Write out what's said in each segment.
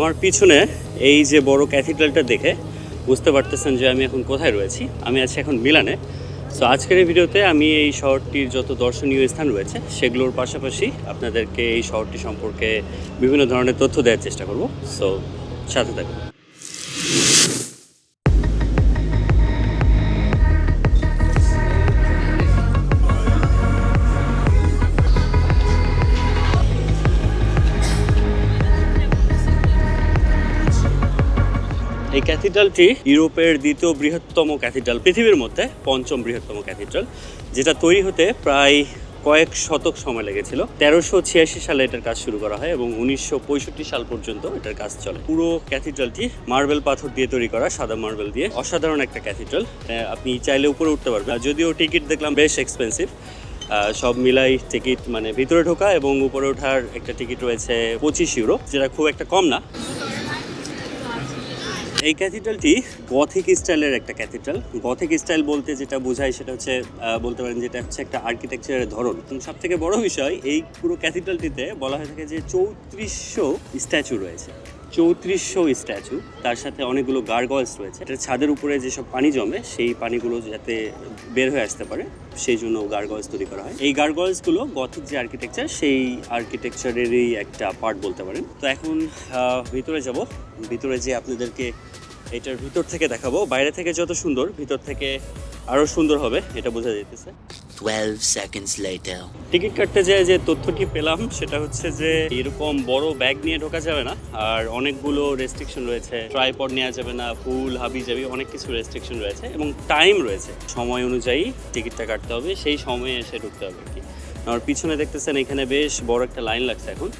আমার পিছনে এই যে বড় ক্যাথিড্রালটা দেখে বুঝতে পারতেছেন যে আমি এখন কোথায় রয়েছি। আমি আছি এখন মিলানে। সো আজকের এই ভিডিওতে আমি এই শহরটির যত দর্শনীয় স্থান রয়েছে, সেগুলোর পাশাপাশি আপনাদেরকে এই শহরটি সম্পর্কে বিভিন্ন ধরনের তথ্য দেওয়ার চেষ্টা করব। সো সাথে থাকুন। ক্যাথিড্রালটি ইউরোপের দ্বিতীয় বৃহত্তম ক্যাথিড্রাল, পৃথিবীর মধ্যে পঞ্চম বৃহত্তম ক্যাথিড্রাল, যেটা তৈরি হতে প্রায় কয়েক শতক সময় লেগেছিল। তেরোশো ছিয়াশি সালে এটার কাজ শুরু করা হয় এবং উনিশশো পঁয়ষট্টি সাল পর্যন্ত এটার কাজ চলে। পুরো ক্যাথিড্রালটি মার্বেল পাথর দিয়ে তৈরি করা, সাদা মার্বেল দিয়ে। অসাধারণ একটা ক্যাথিড্রাল। আপনি চাইলে উপরে উঠতে পারবেন। যদিও টিকিট দেখলাম বেশ এক্সপেন্সিভ সব মিলাই টিকিট মানে ভিতরে ঢোকা এবং উপরে ওঠার একটা টিকিট রয়েছে পঁচিশ ইউরো, যেটা খুব একটা কম না। এই ক্যাথিড্রালটি গথিক স্টাইলের একটা ক্যাথিড্রাল। গথিক স্টাইল বলতে যেটা বোঝায় সেটা হচ্ছে বলতে পারেন যেটা হচ্ছে একটা আর্কিটেকচারের ধরন। সব থেকে বড় বিষয়, এই পুরো ক্যাথিড্রালটিতে বলা হয়ে থাকে যে চৌত্রিশশো স্ট্যাচু রয়েছে। চৌত্রিশশো স্ট্যাচু। তার সাথে অনেকগুলো গার্গলস রয়েছে। এটা ছাদের উপরে যেসব পানি জমে, সেই পানিগুলো যাতে বের হয়ে আসতে পারে, সেই জন্য গার্গলস তৈরি করা হয়। এই গার্গলসগুলো গথিক যে আর্কিটেকচার, সেই আর্কিটেকচারেরই একটা পার্ট বলতে পারেন। তো এখন ভিতরে যাব। ভিতরে যে আপনাদেরকে এটার ভিতর থেকে দেখাবো। বাইরে থেকে যত সুন্দর, ভিতর থেকে আরও সুন্দর হবে, এটা বোঝা যাইতেছে। 12 seconds later. টিকিট কাটতে যেয়ে যে তথ্যটি পেলাম, সেটা হচ্ছে যে এরকম বড় ব্যাগ নিয়ে ঢোকা যাবে না, আর অনেকগুলো রেস্ট্রিকশন রয়েছে। ট্রাইপড নেওয়া যাবে না ফুল হাবি যাবি, অনেক কিছু রেস্ট্রিকশন রয়েছে এবং টাইম রয়েছে। সময় অনুযায়ী টিকিটটা কাটতে হবে, সেই সময়ে এসে ঢুকতে হবে আর কি। আমার পিছনে দেখতেছেন এখানে বেশ বড় একটা লাইন লাগছে এখন।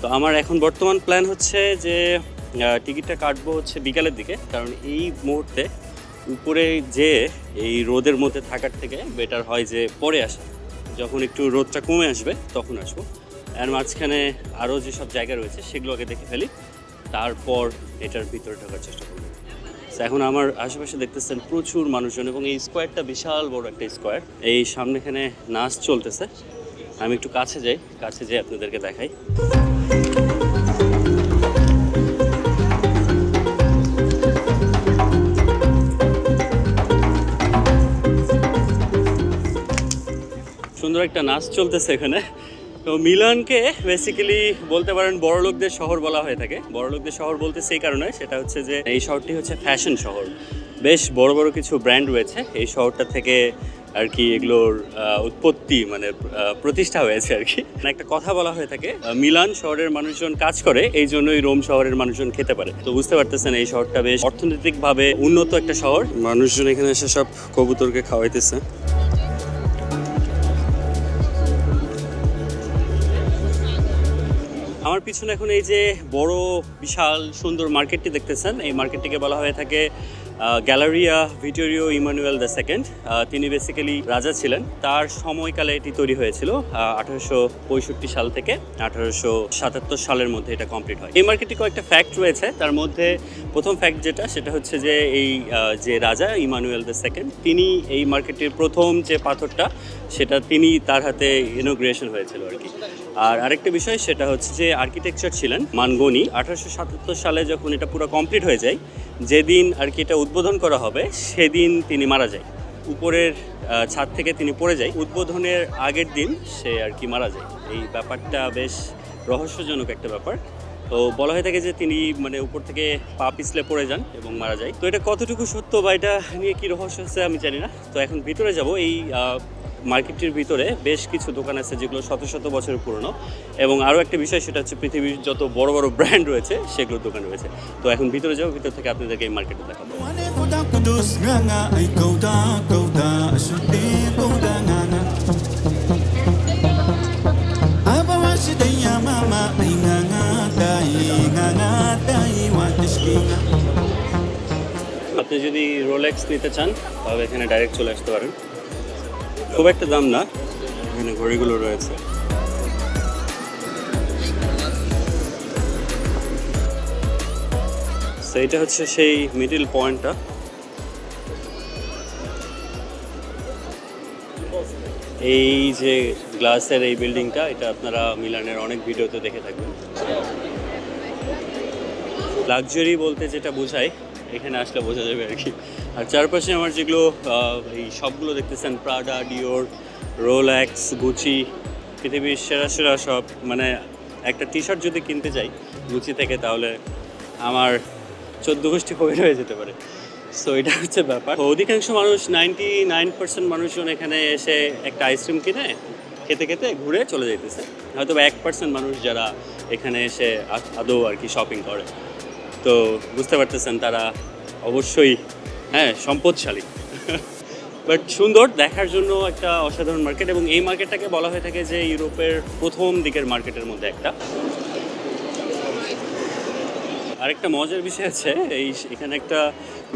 তো আমার এখন বর্তমান প্ল্যান হচ্ছে যে টিকিটটা কাটবো হচ্ছে বিকালের দিকে, কারণ এই মুহূর্তে উপরে যে এই রোদের মধ্যে থাকার থেকে বেটার হয় যে পরে আসা। যখন একটু রোদটা কমে আসবে, তখন আসব। এর মাঝখানে আরও যেসব জায়গা রয়েছে সেগুলো আগে দেখে ফেলি। তারপর এটার ভিতরে ঢোকার চেষ্টা করব। এখন আমার আশেপাশে দেখতেছেন প্রচুর মানুষজন এবং এই স্কোয়ারটা বিশাল বড় একটা স্কোয়ার এই সামনে এখানে নাচ চলতেছে। আমি একটু কাছে যাই কাছে যাই আপনাদেরকে দেখাই। একটা নাচ চলতেছে এখানে। তো মিলানকে বেসিক্যালি বলতে পারেন বড় লোকদের শহর বলা হয়ে থাকে। বড় লোকদের শহর বলতে সেই কারণে, সেটা হচ্ছে যে এই শহরটি হচ্ছে ফ্যাশন শহর। বেশ বড় বড় কিছু ব্র্যান্ড রয়েছে। এই শহরটা থেকে আর কি এগুলোর উৎপত্তি মানে প্রতিষ্ঠা হয়েছে আর কি। মানে একটা কথা বলা হয়ে থাকে মিলান শহরের মানুষজন কাজ করে, এই জন্যই রোম শহরের মানুষজন খেতে পারে। তো বুঝতে পারতেছেন এই শহরটা বেশ অর্থনৈতিকভাবে উন্নত একটা শহর। মানুষজন এখানে এসে সব কবুতরকে খাওয়াইতেছে। আমার পিছনে এখন এই যে বড়, বিশাল, সুন্দর মার্কেটটি দেখতেছেন। এই মার্কেটটিকে বলা হয়ে থাকে Galleria Vittorio Emanuele the second. তিনি বেসিক্যালি রাজা ছিলেন। তার সময়কালে এটি তৈরি হয়েছিল আঠারোশো পঁয়ষট্টি সাল থেকে আঠারোশো সাতাত্তর সালের মধ্যে এটা কমপ্লিট হয়। এই মার্কেটটি কয়েকটা ফ্যাক্ট রয়েছে। তার মধ্যে প্রথম ফ্যাক্ট যেটা, সেটা হচ্ছে যে এই যে রাজা ইমানুয়েল দ্য সেকেন্ড, তিনি এই মার্কেটের প্রথম যে পাথরটা, সেটা তিনি তার হাতে ইনোগ্রেশন হয়েছিল আর কি। আর আরেকটা বিষয় সেটা হচ্ছে যে আর্কিটেকচার ছিলেন মানগনি। আঠারোশো সাতাত্তর সালে যখন এটা পুরো কমপ্লিট হয়ে যায়, যেদিন আর কি এটা উদ্বোধন করা হবে, সেদিন তিনি মারা যায়। উপরের ছাদ থেকে তিনি পড়ে যায়। উদ্বোধনের আগের দিন সে আর কি মারা যায়। এই ব্যাপারটা বেশ রহস্যজনক একটা ব্যাপার। তো বলা হয়ে থাকে যে তিনি মানে উপর থেকে পা পিছলে পড়ে যান এবং মারা যায়। তো এটা কতটুকু সত্য বা এটা নিয়ে কি রহস্য আছে আমি জানি না। তো এখন ভিতরে যাব। এই মার্কেটটির ভিতরে বেশ কিছু দোকান আছে যেগুলো শত শত বছরের পুরনো। এবং আরও একটা বিষয় সেটা হচ্ছে পৃথিবীর যত বড় বড় ব্র্যান্ড রয়েছে সেগুলোর দোকান রয়েছে। তো এখন ভিতরে যাব ভিতর থেকে আপনাদেরকে এই মার্কেটে দেখাবো। আপনি যদি রোলেক্স নিতে চান তাহলে এখানে ডাইরেক্ট চলে আসতে পারেন। খুব একটা দাম না। এখানে ঘড়িগুলো রয়েছে। তো এটা হচ্ছে সেই মিডিল পয়েন্টটা এই যে গ্লাসের এই বিল্ডিংটা এটা আপনারা মিলানের অনেক ভিডিওতে দেখে থাকবেন। লাক্সারি বলতে যেটা বোঝায় এখানে আসলে বোঝা যাবে আর কি। আর চারপাশে আমার যেগুলো এই সবগুলো দেখতেছেন প্রাডা ডিওর রোল্যাক্স গুচি পৃথিবীর সেরা সেরা সব মানে একটা টি শার্ট যদি কিনতে যাই গুচি থেকে, তাহলে আমার চোদ্দ গোষ্ঠী পকেট হয়ে যেতে পারে। সো এটা হচ্ছে ব্যাপার। অধিকাংশ মানুষ নাইনটি নাইন পার্সেন্ট মানুষজন এখানে এসে একটা আইসক্রিম কিনে, খেতে খেতে ঘুরে চলে যাইতেছে। হয়তো এক পার্সেন্ট মানুষ যারা এখানে এসে আদৌ আর কি শপিং করে। তো বুঝতে পারতেছেন তারা অবশ্যই হ্যাঁ সম্পদশালী। বাট সুন্দর, দেখার জন্য একটা অসাধারণ মার্কেট এবং এই মার্কেটটাকে বলা হয়ে থাকে যে ইউরোপের প্রথম দিকের মার্কেটের মধ্যে একটা। আরেকটা মজার বিষয় আছে, এই এখানে একটা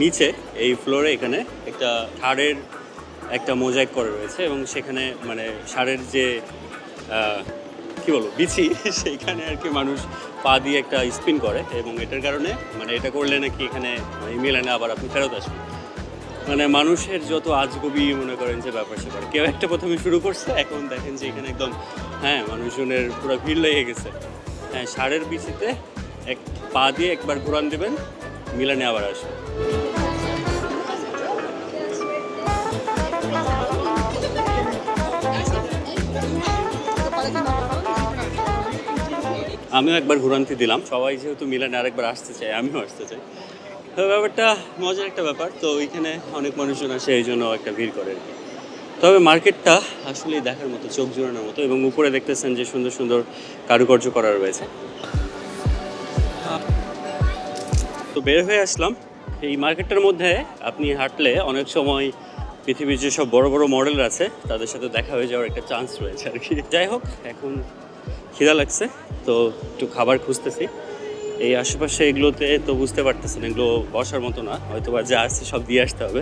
নিচে, এই ফ্লোরে এখানে একটা ষাঁড়ের একটা মোজাইক করা রয়েছে এবং সেখানে মানে সারের যে কি বলব, বিচি, সেইখানে আর কি মানুষ পা দিয়ে একটা স্পিন করে এবং এটার কারণে মানে এটা করলে নাকি এখানে মানে মিলানে আবার আপনি ফেরত আসবেন। মানে মানুষের যত আজগবি মনে করেন যে ব্যাপার স্যাপার কেউ একটা প্রথমে শুরু করছে, এখন দেখেন যে এখানে একদম হ্যাঁ মানুষজনের পুরো ভিড় লেগে গেছে। হ্যাঁ সারের বিচিতে এক পা দিয়ে একবার ঘুরান দেবেন, মিলানে আবার আসবে আমিও একবার ঘুরান্তি দিলাম। সবাই যেহেতু মিলানে আরেকবার আসতে চায়, আমিও আসতে চাই। তো ব্যাপারটা মজার একটা ব্যাপার। তো ওইখানে অনেক মানুষজন আসে, এই জন্য একটা ভিড় করে আর কি। তবে মার্কেটটা আসলেই দেখার মতো, চোখ জোড়ানোর মতো এবং উপরে দেখতেছেন যে সুন্দর সুন্দর কারুকার্য করা রয়েছে। তো বের হয়ে আসলাম। এই মার্কেটটার মধ্যে আপনি হাঁটলে অনেক সময় পৃথিবীর যেসব বড় বড় মডেল আছে, তাদের সাথে দেখা হয়ে যাওয়ার একটা চান্স রয়েছে আর কি। যাই হোক, এখন খিদা লাগছে, তো একটু খাবার খুঁজতেছি। এই আশেপাশে এগুলোতে তো বুঝতে পারতেছেন, এগুলো বসার মতো না হয়তো বা যা আসছে সব দিয়ে আসতে হবে।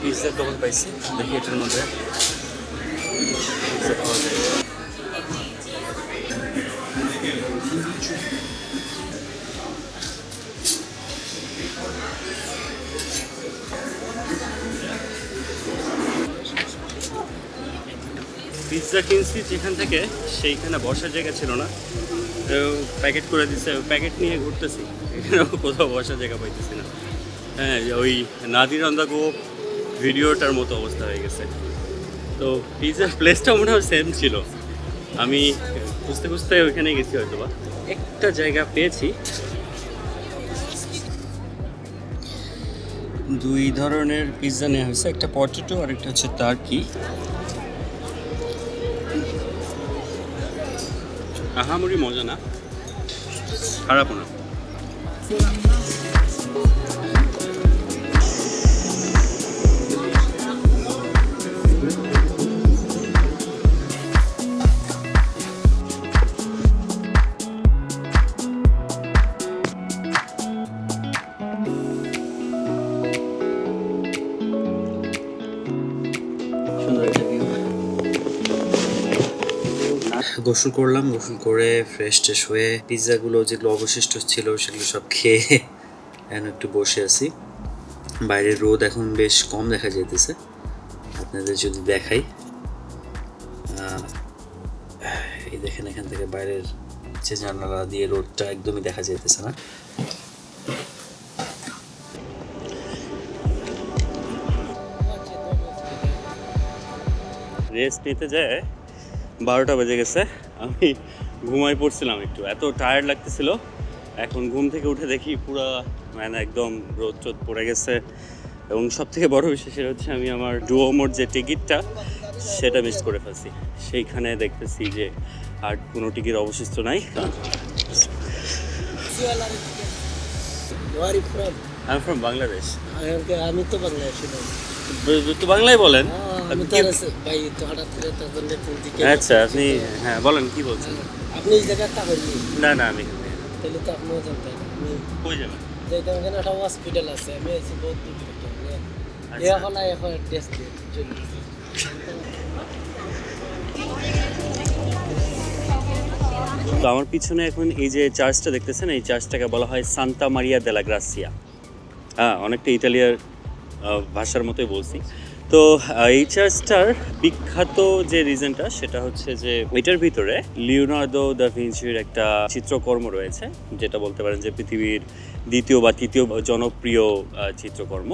পিৎজার দোকান পাইছি, দেখি এটার মধ্যে। পিৎজা কিনছি যেখান থেকে, সেইখানে বসার জায়গা ছিল না। প্যাকেট করে দিচ্ছে প্যাকেট নিয়ে ঘুরতেছি। এখানেও কোথাও বসার জায়গা পাইতেছি না। হ্যাঁ ওই নাদির অন্দা গো ভিডিওটার মতো অবস্থা হয়ে গেছে। তো পিৎজার প্লেসটা মনে হয় সেম ছিল। আমি খুঁজতে খুঁজতে ওইখানে গেছি হয়তো বা একটা জায়গা পেয়েছি। দুই ধরনের পিৎজা নেওয়া হয়েছে। একটা পটেটো আর একটা হচ্ছে টার্কি আহামরি মজা না। খারাপও না। গোসল করলাম, গোসল করে ফ্রেশ ট্রেশ হয়ে পিৎজাগুলো যেগুলো অবশিষ্ট ছিল সেগুলো সব খেয়ে এখন একটু বসে আছি। বাইরের রোদ এখন বেশ কম দেখা যেতেছে আপনাদের যদি দেখাই। এই দেখেন এখান থেকে বাইরের যে জানালা দিয়ে রোদটা একদমই দেখা যেতেছে না। রেস্ট নিতে যায় বারোটা বেজে গেছে। আমি ঘুমাই পড়ছিলাম একটু। এত টায়ার্ড লাগতেছিল। এখন ঘুম থেকে উঠে দেখি পুরো মানে একদম রোদ চোদ পড়ে গেছে। এবং সব থেকে বড় বিষয় সেটা হচ্ছে আমি আমার ডুয়োমোর যে টিকিটটা সেটা মিস করে ফেলছি। সেইখানে দেখতেছি যে আর কোনো টিকিট অবশিষ্ট নাই? আমি ফ্রম বাংলাদেশ আমি তো বাংলাদেশি তো বাংলায় বলেন। আহ, আমি তো কি- আর আছে- ভাই তো হঠাৎ করে তখন আচ্ছা আপনি হ্যাঁ বলেন কি বলছেন? আপনি এই জায়গায় না না আমি তাহলে তো আপনিও জানতেন আমি কই যাবেন? ওখানে একটা হসপিটাল আছে আমি আছি বহুত দূর থেকে আচ্ছা। এখন এখন টেস্ট তো আমার পিছনে এখন এই যে চার্চটা দেখতেছেন এই চার্চটাকে বলা হয় সান্তা মারিয়া দেলা গ্রাসিয়া হ্যাঁ অনেকটা ইতালিয়ার ভাষার মতোই বলছি। তো এই চার্চটার বিখ্যাত যে রিজনটা সেটা হচ্ছে যে এটার ভিতরে লিওনার্দো দা ভিঞ্চির একটা চিত্রকর্ম রয়েছে, যেটা বলতে পারেন যে পৃথিবীর দ্বিতীয় বা তৃতীয় জনপ্রিয় চিত্রকর্ম।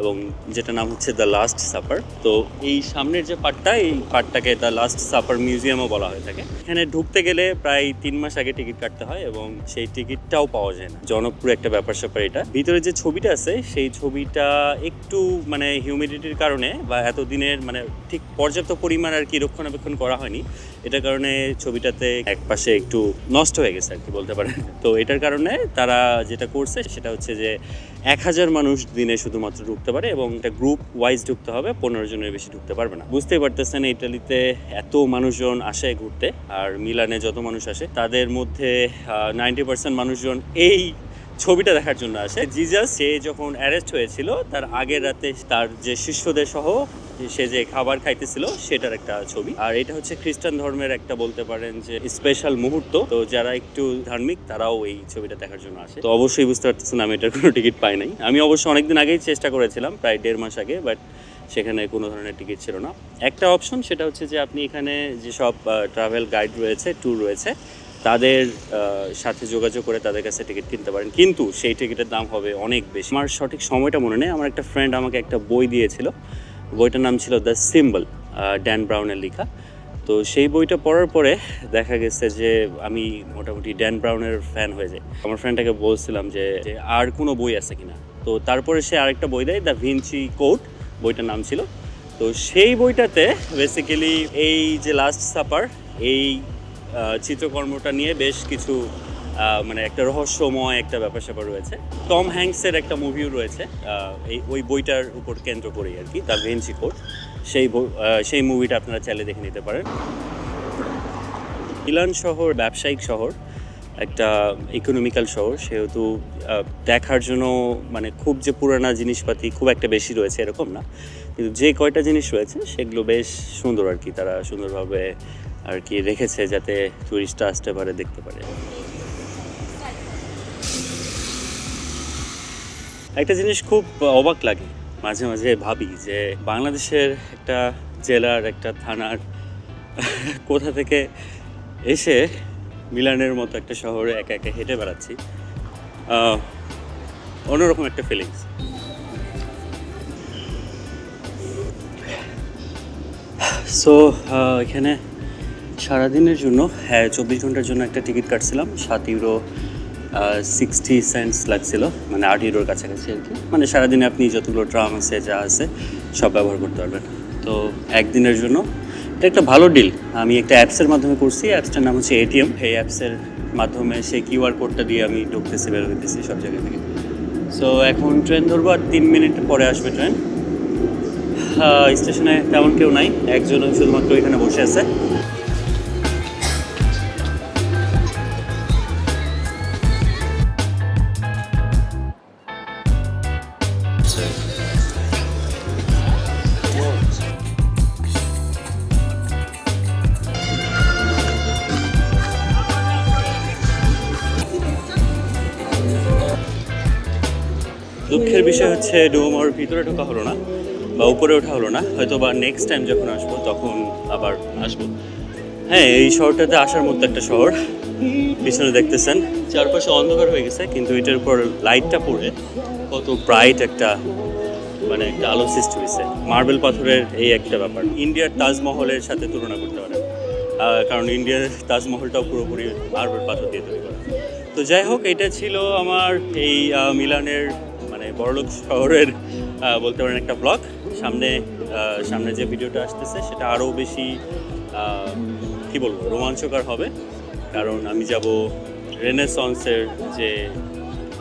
এবং যেটা নাম হচ্ছে দ্য লাস্ট সাপার তো এই সামনের যে পার্টটা এই পার্টটাকে দ্য লাস্ট সাপার মিউজিয়ামও বলা হয়ে থাকে। এখানে ঢুকতে গেলে প্রায় তিন মাস আগে টিকিট কাটতে হয় এবং সেই টিকিটটাও পাওয়া যায় না। জনপ্রিয় একটা ব্যাপার স্যাপার এটা। ভিতরে যে ছবিটা আছে, সেই ছবিটা একটু মানে হিউমিডিটির কারণে বা এতদিনের মানে ঠিক পর্যাপ্ত পরিমাণ আর কি রক্ষণাবেক্ষণ করা হয়নি। এটার কারণে ছবিটাতে এক পাশে একটু নষ্ট হয়ে গেছে আর কি বলতে পারেন। তো এটার কারণে তারা যেটা করছে, সেটা হচ্ছে যে এক হাজার মানুষ দিনে শুধুমাত্র ঢুকতে পারে এবং একটা গ্রুপ ওয়াইজ ঢুকতে হবে, পনেরো জনের বেশি ঢুকতে পারবে না। বুঝতেই পারতেছেন, ইটালিতে এত মানুষজন আসে ঘুরতে, আর মিলানে যত মানুষ আসে, তাদের মধ্যে নাইনটি পার্সেন্ট মানুষজন এই ছবিটা দেখার জন্য আসে। জিজাস, সে যখন অ্যারেস্ট হয়েছিল, তার আগের রাতে তার যে শিষ্যদের সহ সে যে খাবার খাইতেছিল, সেটার একটা ছবি। আর এটা হচ্ছে খ্রিস্টান ধর্মের একটা বলতে পারেন যে স্পেশাল মুহূর্ত। তো যারা একটু ধার্মিক, তারাও এই ছবিটা দেখার জন্য আসে। তো অবশ্যই বুঝতে পারতেছেন, আমি এটার কোনো টিকিট পাই নাই। আমি অবশ্য অনেকদিন আগেই চেষ্টা করেছিলাম, প্রায় দেড় মাস আগে বাট সেখানে কোনো ধরনের টিকিট ছিল না। একটা অপশন সেটা হচ্ছে যে আপনি এখানে যেসব ট্রাভেল গাইড রয়েছে ট্যুর রয়েছে, তাদের সাথে যোগাযোগ করে তাদের কাছে টিকিট কিনতে পারেন। কিন্তু সেই টিকিটের দাম হবে অনেক বেশি। আমার সঠিক সময়টা মনে নেই। আমার একটা ফ্রেন্ড আমাকে একটা বই দিয়েছিল। বইটার নাম ছিল দ্য সিম্বল ড্যান ব্রাউনের লেখা। তো সেই বইটা পড়ার পরে দেখা গেছে যে আমি মোটামুটি ড্যান ব্রাউনের ফ্যান হয়ে যাই। আমার ফ্রেন্ডটাকে বলছিলাম যে আর কোনো বই আছে কিনা? তো তারপরে সে আরেকটা বই দেয়, দ্য ভিঞ্চি কোড বইটার নাম ছিল। তো সেই বইটাতে বেসিক্যালি এই যে লাস্ট সাপার এই চিত্রকর্মটা নিয়ে বেশ কিছু মানে একটা রহস্যময় একটা ব্যাপার স্যাপার রয়েছে। টম হ্যাংসের একটা মুভিও রয়েছে এই ওই বইটার উপর কেন্দ্র করেই আর কি দ্য ভেঞ্চি কোড। সেই সেই মুভিটা আপনারা চাইলে দেখে নিতে পারেন। ইলান শহর ব্যবসায়িক শহর, একটা ইকোনমিক্যাল শহর, সেহেতু দেখার জন্য মানে খুব যে পুরানা জিনিসপাতি খুব একটা বেশি রয়েছে এরকম না। কিন্তু যে কয়টা জিনিস রয়েছে, সেগুলো বেশ সুন্দর আর কি, তারা সুন্দরভাবে আর কি রেখেছে যাতে টুরিস্টরা আসতে পারে, দেখতে পারে। একটা জিনিস খুব অবাক লাগে, মাঝে মাঝে ভাবি যে বাংলাদেশের একটা জেলার, একটা থানার কোথা থেকে এসে মিলানের মতো একটা শহরে একা একা হেঁটে বেড়াচ্ছি। অন্যরকম একটা ফিলিংস সো এখানে সারাদিনের জন্য হ্যাঁ চব্বিশ ঘণ্টার জন্য একটা টিকিট কাটছিলাম, সাত ইউরো সিক্সটি সেন্টস লাগছিল মানে আট ইউরোর কাছাকাছি আর কি। মানে সারাদিনে আপনি যতগুলো ট্রাম আছে, যা আছে, সব ব্যবহার করতে পারবেন। তো একদিনের জন্য। এটা একটা ভালো ডিল আমি একটা অ্যাপসের মাধ্যমে করছি। অ্যাপসটার নাম হচ্ছে এটিএম এই অ্যাপসের মাধ্যমে সেই কিউআর কোডটা দিয়ে আমি ঢুকতেছি, বের হইতেছি সব জায়গা থেকে। সো এখন ট্রেন ধরবো আর তিন মিনিট পরে আসবে ট্রেন স্টেশনে তেমন কেউ নাই। একজন শুধুমাত্র এখানে বসে আছে। হচ্ছে ডোমার ভিতরে ঢোকা হলো না বা উপরে ওঠা হলো না হয়তো বা নেক্সট টাইম যখন আসব তখন আবার আসব। হ্যাঁ এই শহরটাতে আসার মতো একটা শহর পিছনে দেখতেছেন চারপাশে অন্ধকার হয়ে গেছে কিন্তু এটার উপর লাইটটা পড়ে কত ব্রাইট একটা মানে একটা আলো সৃষ্টি হয়েছে। মার্বেল পাথরের এই একটা ব্যাপার। ইন্ডিয়ার তাজমহলের সাথে তুলনা করতে আহ, কারণ ইন্ডিয়ার তাজমহলটাও পুরোপুরি মার্বেল পাথর দিয়ে তৈরি করা। তো যাই হোক এটা ছিল আমার এই মিলানের বড়লোক শহরের বলতে পারেন একটা ব্লগ সামনে সামনে যে ভিডিওটা আসতেছে, সেটা আরও বেশি কি বলব, রোমাঞ্চকর হবে। কারণ আমি যাব রেনেসন্সের যে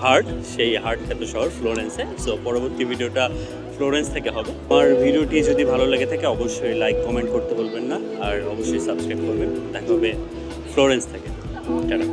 হার্ট সেই হার্ট খ্যাত শহর ফ্লোরেন্সে সো পরবর্তী ভিডিওটা ফ্লোরেন্স থেকে হবে। আমার ভিডিওটি যদি ভালো লেগে থাকে, অবশ্যই লাইক কমেন্ট করতে বলবেন না। আর অবশ্যই সাবস্ক্রাইব করবেন। দেখা হবে ফ্লোরেন্স থেকে। টাটা।